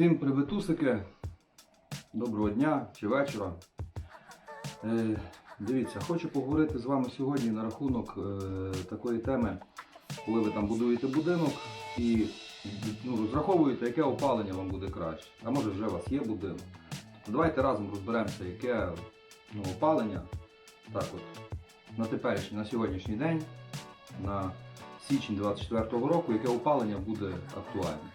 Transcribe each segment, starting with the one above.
Всім привітусики, доброго дня чи вечора. Е, дивіться, хочу поговорити з вами сьогодні на рахунок е, такої теми, коли ви там будуєте будинок і ну, розраховуєте, яке опалення вам буде краще. А може вже у вас є будинок. То давайте разом розберемося, яке ну, опалення так от, на теперішній, на сьогоднішній день, на січень 24-го року, яке опалення буде актуальне.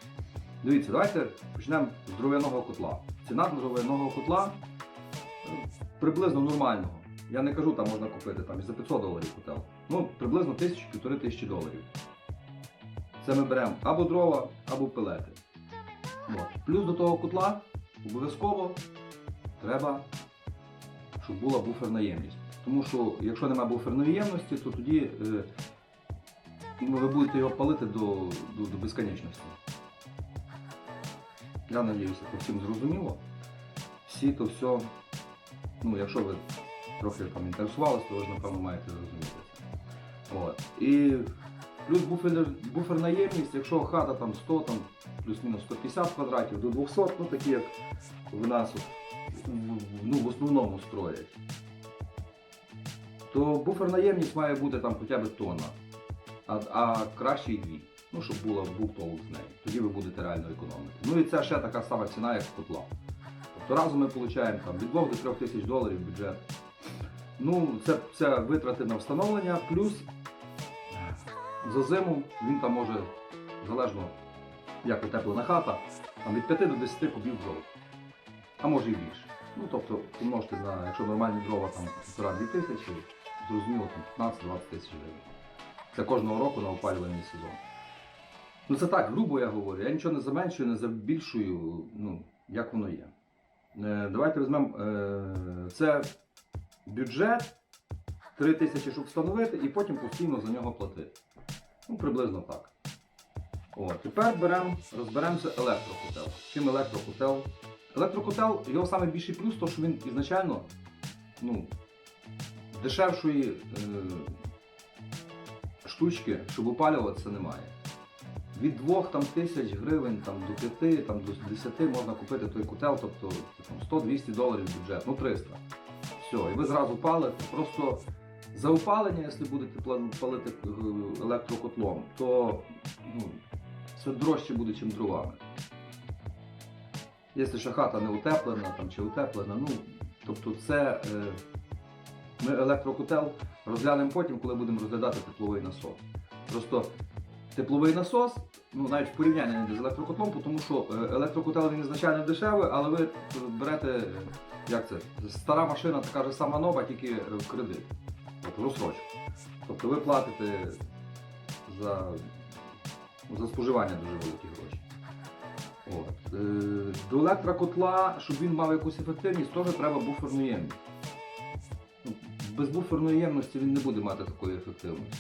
Дивіться, давайте почнемо з дров'яного котла. Ціна дров'яного котла е, приблизно нормального. Я не кажу, там можна купити там, за 500 доларів котел. Ну, приблизно 1000-1500 тисячі доларів. Це ми беремо або дрова, або пелети. От. Плюс до того котла обов'язково треба, щоб була буферна ємність. Тому що якщо немає буферної ємності, то тоді е, ну, ви будете його палити до, до, до безконечності. Я надіюся, це всім зрозуміло. Всі то все, ну, якщо ви трохи там інтересувалися, то ви ж напевно маєте зрозуміти. От. І плюс буфер, буферна ємність, якщо хата там 100, там, плюс-мінус 150 квадратів до 200, ну такі як в нас ну, в основному строять, то буферна ємність має бути там хоча б тонна, а, а краще й дві. Ну, щоб була толк з нею. Тоді ви будете реально економити. Ну і це ще така сама ціна, як котла. Тобто разом ми отримуємо там, від 2 до 3 тисяч доларів бюджет. Ну, це, це витрати на встановлення, плюс за зиму він там може, залежно як утеплена хата, там від 5 до 10 кубів дров. А може і більше. Ну, тобто, помножте на, якщо нормальні дрова там 1,5-2 тисячі, зрозуміло, там 15-20 тисяч гривень. Це кожного року на опалювальний сезон. Ну це так, грубо я говорю. Я нічого не заменшую, не забільшую, ну, як воно є. Е, давайте візьмемо. Е, це бюджет 3 тисячі, щоб встановити, і потім постійно за нього платити. Ну, приблизно так. О, тепер беремо, розберемося електрокотел. Чим електрокотел? Електрокотел, його саме більший плюс, то що він ізначально ну, дешевшої е, штучки, щоб опалюватися, немає. Від 2 там, тисяч гривень там, до 5, там, до 10 можна купити той котел, тобто 100-200 доларів бюджет, ну 300. Все, і ви зразу палите. Просто за опалення, якщо будете палити е, електрокотлом, то ну, це дорожче буде, ніж дровами. Якщо ще хата не утеплена там, чи утеплена, ну, тобто це е, ми електрокотел розглянемо потім, коли будемо розглядати тепловий насос. Просто тепловий насос, ну навіть в порівнянні з електрокотлом, тому що е, електрокотел він ізначально дешевий, але ви берете, як це, стара машина, така ж сама нова, тільки в кредит, в розсрочку. Тобто ви платите за, за споживання дуже великі гроші. От. Е, До електрокотла, щоб він мав якусь ефективність, теж треба буферну ємність. Ну, Без буферної ємності він не буде мати такої ефективності.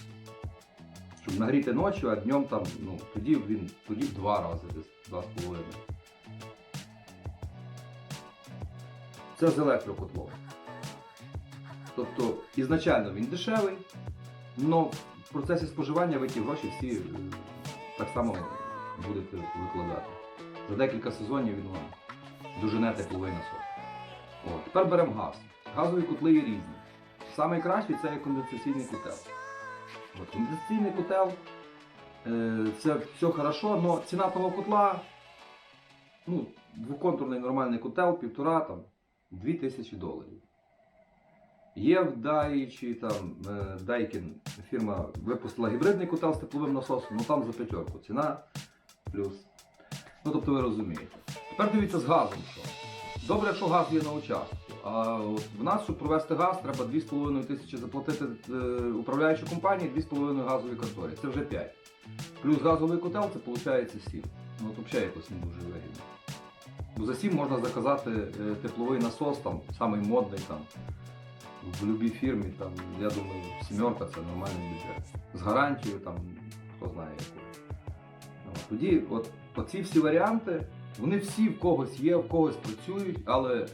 Щоб нагріти ночі, а днем там, ну, тоді він тоді в два рази, десь два з половиною. Це з електрокотлом. Тобто ізначально він дешевий, але в процесі споживання ви ті гроші всі е, так само будете викладати. За декілька сезонів він вам дожене тепловий насос. Тепер беремо газ. Газові котли є різні. Самий кращий це є конденсаційний котел. От, конденсаційний котел е, це все хорошо, але ціна того котла, ну, двоконтурний нормальний котел, півтора там, дві тисячі доларів. Є в Дайчі, там, е, Дайкін фірма випустила гібридний котел з тепловим насосом, ну там за п'ятерку ціна плюс. Ну тобто ви розумієте. Тепер дивіться з газом що. Добре, якщо газ є на участку. А в нас, щоб провести газ, треба 2,5 тисячі заплатити е, управляючій компанії, 2,5 газові конторі. Це вже 5. Плюс газовий котел це виходить 7. Ну от взагалі якось не дуже вигідно. За 7 можна заказати е, тепловий насос, там, самий модний там, в будь-якій фірмі, там, я думаю, сімерка це нормальний бюджет. З гарантією, там, хто знає якою. Тоді от, оці всі варіанти, вони всі в когось є, в когось працюють, але е,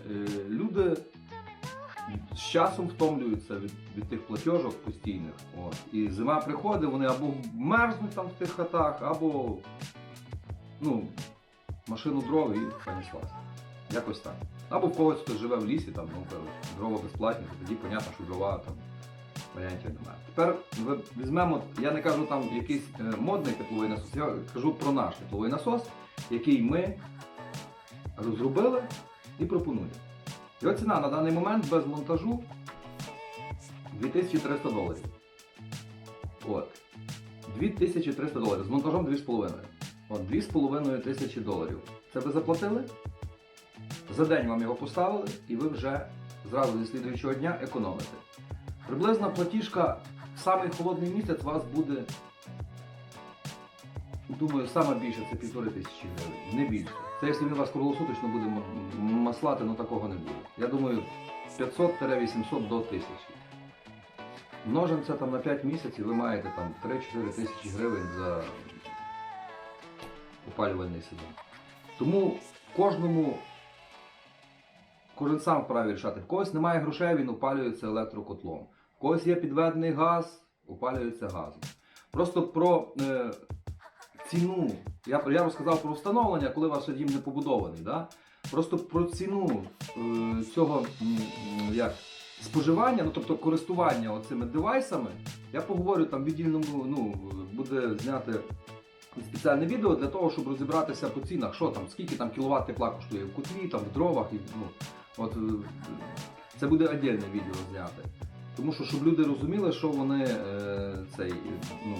люди з часом втомлюються від, від тих платіжок постійних. От. І зима приходить, вони або мерзнуть там в тих хатах, або ну, машину дров і понеслась. Якось так. Або в когось хтось живе в лісі, там, ну, дрова безплатні, то тоді, понятно, що дрова там варіантів немає. Тепер візьмемо, я не кажу там якийсь е, модний тепловий насос, я кажу про наш тепловий насос, який ми розробили і пропонуємо. Його ціна на даний момент без монтажу 2300 доларів. От. 2300 доларів. З монтажом 2,5. От 2,5 тисячі доларів. Це ви заплатили? За день вам його поставили, і ви вже зразу зі слідуючого дня економите. Приблизна платіжка в самий холодний місяць вас буде, думаю, саме більше це півтори тисячі гривень, не більше. Це якщо він вас круглосуточно буде м- м- маслати, ну такого не буде. Я думаю, 500-800 до 1000. Множимо це там на 5 місяців, ви маєте там 3-4 тисячі гривень за опалювальний сезон. Тому кожному кожен сам вправі рішати. В когось немає грошей, він опалюється електрокотлом. В когось є підведений газ, опалюється газом. Просто про е, ціну. Я, я розказав про встановлення, коли ваш дім не побудований. Да? Просто про ціну е, цього як, споживання, ну тобто користування оцими девайсами, я поговорю там віддільному, ну, буде зняти спеціальне відео для того, щоб розібратися по цінах, що там, скільки там кіловат тепла коштує в котлі, там, в дровах. І, ну, от, е, це буде віддільне відео зняти. Тому що, щоб люди розуміли, що вони е, цей, ну,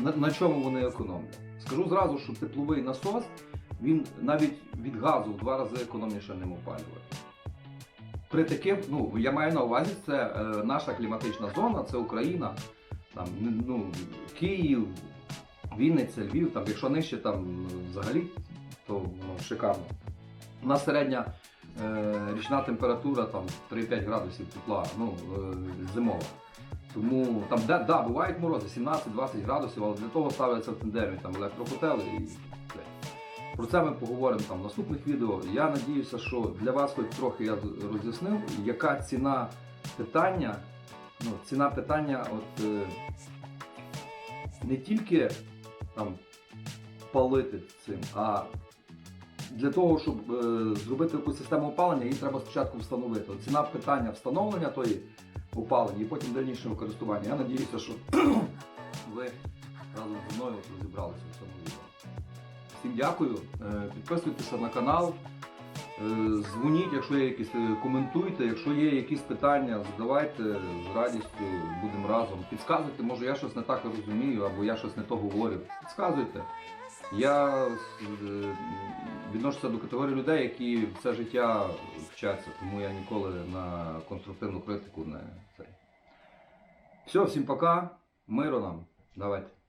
на, на чому вони економлять. Скажу зразу, що тепловий насос він навіть від газу в два рази економніше ним опалює. При таких, ну я маю на увазі, це е, наша кліматична зона, це Україна, там, ну, Київ, Вінниця, Львів, там, якщо нижче, там взагалі, то ну, шикарно. У нас середня річна температура там 3-5 градусів тепла, ну, е, зимова. Тому там, да, да, бувають морози 17-20 градусів, але для того ставляться в тендемі там електрокотели і. Про це ми поговоримо там в наступних відео. Я надіюся, що для вас хоч трохи я роз'яснив, яка ціна питання. Ну, ціна питання, от е, не тільки там палити цим, а для того, щоб е, зробити якусь систему опалення, її треба спочатку встановити. Ціна питання встановлення тої опалення і потім дальнішого користування. Я надіюся, що ви разом зі мною розібралися в цьому відео. Всім дякую. Е, Підписуйтеся на канал. Е, Дзвоніть, якщо є якісь, коментуйте, якщо є якісь питання, задавайте з радістю, будемо разом. Підказуйте, може я щось не так розумію, або я щось не то говорю. Підказуйте. Я е, відношуся до категорії людей, які все життя вчаться, тому я ніколи на конструктивну критику не цей. Все, всім пока, миру нам. Давайте.